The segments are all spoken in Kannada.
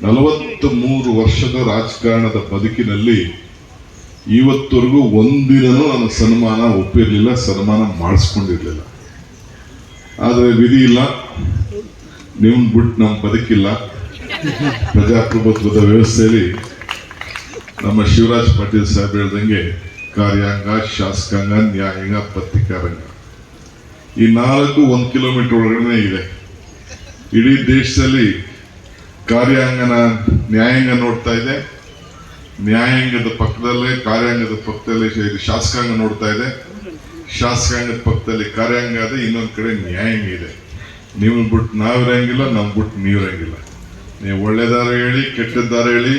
ನಲವತ್ತು ಮೂರು ವರ್ಷದ ರಾಜಕಾರಣದ ಬದುಕಿನಲ್ಲಿ ಇವತ್ತವರೆಗೂ ಒಂದಿನೂ ನನ್ನ ಸನ್ಮಾನ ಒಪ್ಪಿರಲಿಲ್ಲ, ಸನ್ಮಾನ ಮಾಡಿಸ್ಕೊಂಡಿರ್ಲಿಲ್ಲ. ಆದರೆ ವಿಧಿ ಇಲ್ಲ ನಿಮ್ಮನ್ ಬಿಟ್ಟು ನಮ್ಮ ಬದುಕಿಲ್ಲ. ಪ್ರಜಾಪ್ರಭುತ್ವದ ವ್ಯವಸ್ಥೆಯಲ್ಲಿ ನಮ್ಮ ಶಿವರಾಜ್ ಪಾಟೀಲ್ ಸಾಹೇಬ್ ಹೇಳ್ದಂಗೆ ಕಾರ್ಯಾಂಗ, ಶಾಸಕಾಂಗ, ನ್ಯಾಯಾಂಗ, ಪತ್ರಿಕಾರಂಗ. ಈ ನಾಲ್ಕು ಒಂದು ಕಿಲೋಮೀಟರ್ ಒಳಗಡೆ ಇದೆ. ಇಡೀ ದೇಶದಲ್ಲಿ ಕಾರ್ಯಾಂಗನ ನ್ಯಾಯಾಂಗ ನೋಡ್ತಾ ಇದೆ. ನ್ಯಾಯಾಂಗದ ಪಕ್ಕದಲ್ಲೇ, ಕಾರ್ಯಾಂಗದ ಪಕ್ಕದಲ್ಲೇ ಶಾಸಕಾಂಗ ನೋಡ್ತಾ ಇದೆ. ಶಾಸಕಾಂಗದ ಪಕ್ಕದಲ್ಲಿ ಕಾರ್ಯಾಂಗ ಅದೇ ಇನ್ನೊಂದು ಕಡೆ ನ್ಯಾಯಾಂಗ ಇದೆ. ನೀವು ಬಿಟ್ಟು ನಾವಿರಂಗಿಲ್ಲ ನಮ್ ಬಿಟ್ಟು ನೀವಿರಂಗಿಲ್ಲ ನೀವು ಒಳ್ಳೆದಾರ ಹೇಳಿ, ಕೆಟ್ಟದ್ದಾರ ಹೇಳಿ,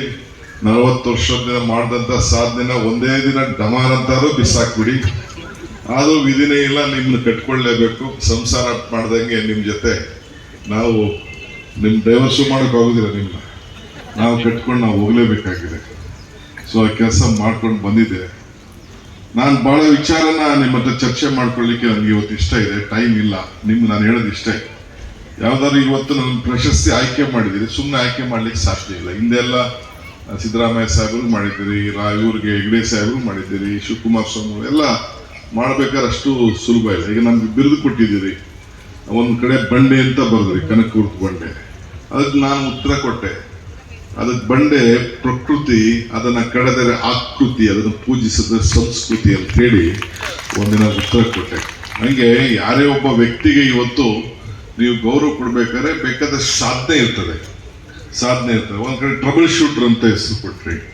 ನಲವತ್ತು ವರ್ಷದಿಂದ ಮಾಡಿದಂಥ ಸಾಧನೆನ ಒಂದೇ ದಿನ ಡಮಾರ್ ಅಂತಾರು ಬಿಸಾಕ್ಬಿಡಿ. ಆದರೂ ವಿಧಿನೇ ಇಲ್ಲ ನಿಮ್ಮನ್ನ ಕಟ್ಕೊಳ್ಳೇಬೇಕು ಸಂಸಾರ ಮಾಡ್ದಂಗೆ ನಿಮ್ಮ ಜೊತೆ ನಾವು ನಿಮ್ಮ ಡೈವರ್ಸ್ ಮಾಡೋಕೆ ಆಗೋದಿಲ್ಲ ನಿಮ್ಮನ್ನ ನಾವು ಕಟ್ಕೊಂಡು ನಾವು ಹೋಗಲೇಬೇಕಾಗಿದೆ. ಸೊ ಆ ಕೆಲಸ ಮಾಡ್ಕೊಂಡು ಬಂದಿದ್ದೆ ನಾನು ಬಹಳ ವಿಚಾರನ ನಿಮ್ಮ ಹತ್ರ ಚರ್ಚೆ ಮಾಡ್ಕೊಳ್ಳಿಕ್ಕೆ ನನಗೆ ಇವತ್ತು ಇಷ್ಟ ಇದೆ. ಟೈಮ್ ಇಲ್ಲ. ನಿಮ್ಗೆ ನಾನು ಹೇಳೋದು ಇಷ್ಟ ಇದೆ. ಯಾವ್ದಾದ್ರು ಇವತ್ತು ನನ್ನ ಪ್ರಶಸ್ತಿ ಆಯ್ಕೆ ಮಾಡಿದ್ದೀರಿ ಸುಮ್ಮನೆ ಆಯ್ಕೆ ಮಾಡ್ಲಿಕ್ಕೆ ಸಾಧ್ಯ ಇಲ್ಲ. ಹಿಂದೆಲ್ಲ ಸಿದ್ದರಾಮಯ್ಯ ಸಾಹೇಬ್ರಿಗೆ ಮಾಡಿದ್ದೀರಿ, ರಾ, ಇವ್ರಿಗೆ ಹೆಗ್ಡೆ ಸಾಹೇಬ್ರಿಗೆ ಮಾಡಿದ್ದೀರಿ, ಶಿವಕುಮಾರ್ ಸ್ವಾಮಿ ಎಲ್ಲ ಮಾಡ್ಬೇಕಾದ್ರೆ ಅಷ್ಟು ಸುಲಭ ಇಲ್ಲ. ಈಗ ನಮ್ಗೆ ಬಿರುದು ಕೊಟ್ಟಿದ್ದೀರಿ. ಒಂದು ಕಡೆ ಬಂಡೆ ಅಂತ ಬರೆದ್ರಿ ಕನಕೂರ್ತ್ ಬಂಡೆ. ಅದಕ್ಕೆ ನಾನು ಉತ್ತರ ಕೊಟ್ಟೆ. ಅದಕ್ಕೆ ಬಂಡೆ ಪ್ರಕೃತಿ, ಅದನ್ನ ಕಡೆದರೆ ಆಕೃತಿ, ಅದನ್ನು ಪೂಜಿಸಿದ ಸಂಸ್ಕೃತಿ ಅಂತ ಹೇಳಿ ಒಂದಿನ ಉತ್ತರ ಕೊಟ್ಟೆ. ಹಂಗೆ ಯಾರೇ ಒಬ್ಬ ವ್ಯಕ್ತಿಗೆ ಇವತ್ತು ನೀವು ಗೌರವ ಕೊಡ್ಬೇಕಾದ್ರೆ ಬೇಕಾದ ಸಾಧನೆ ಇರ್ತದೆ. ಸಾಧನೆ ಇರ್ತದೆ. ಒಂದು ಕಡೆ ಟ್ರಬಲ್ ಶೂಟರ್ ಅಂತ ಹೆಸರು ಕೊಟ್ರಿ.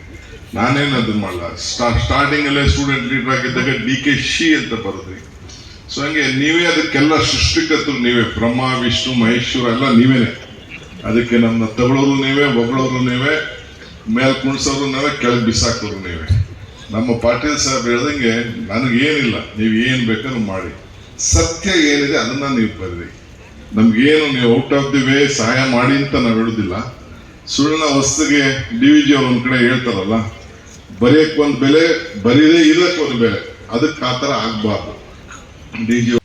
ನಾನೇನು ಅದನ್ನು ಮಾಡಲ್ಲ ಸ್ಟಾರ್ಟಿಂಗ್ ಅಲ್ಲೇ ಸ್ಟೂಡೆಂಟ್ ಲೀಡರ್ ಆಗಿದ್ದಾಗ ಡಿ ಕೆ ಶಿ ಅಂತ ಬರೆದ್ರಿ. ಸೊ ಹಂಗೆ ನೀವೇ ಅದಕ್ಕೆಲ್ಲ ಸೃಷ್ಟಿಕರ್ತರು ನೀವೇ ಬ್ರಹ್ಮ, ವಿಷ್ಣು, ಮಹೇಶ್ವರ ಎಲ್ಲ ನೀವೇನೆ. ಅದಕ್ಕೆ ನಮ್ಮ ತಗೊಳ್ಳೋರು ನೀವೇ ಒಗಳೋರು ನೀವೇ ಮೇಲೆ ಕುಣಿಸೋರು ನೀವೇ, ಕೆಳಗೆ ಬಿಸಾಕೋರು ನೀವೇ. ನಮ್ಮ ಪಾಟೀಲ್ ಸಾಹೇಬ್ ಹೇಳ್ದಂಗೆ ನನಗೇನಿಲ್ಲ, ನೀವು ಏನು ಬೇಕಾದ್ರೂ ಮಾಡಿ. ಸತ್ಯ ಏನಿದೆ ಅದನ್ನು ನೀವು ಬರೀರಿ. ನಮಗೇನು ನೀವು ಔಟ್ ಆಫ್ ದಿ ವೇ ಸಹಾಯ ಮಾಡಿ ಅಂತ ನಾವು ಹೇಳೋದಿಲ್ಲ. ಸುಳ್ಳಿನ ವಸ್ತುಗೆ ಡಿ ವಿ ಜಿ ಅವ್ರು ಒಂದ್ ಕಡೆ ಹೇಳ್ತಾರಲ್ಲ ಬರೆಯಕ್ಕೆ ಒಂದು ಬೆಲೆ, ಬರೀದೇ ಇರೋಕ್ಕೆ ಒಂದು ಬೆಲೆ. ಅದಕ್ಕೆ ಆ ಥರ ಆಗ್ಬಾರ್ದು. D G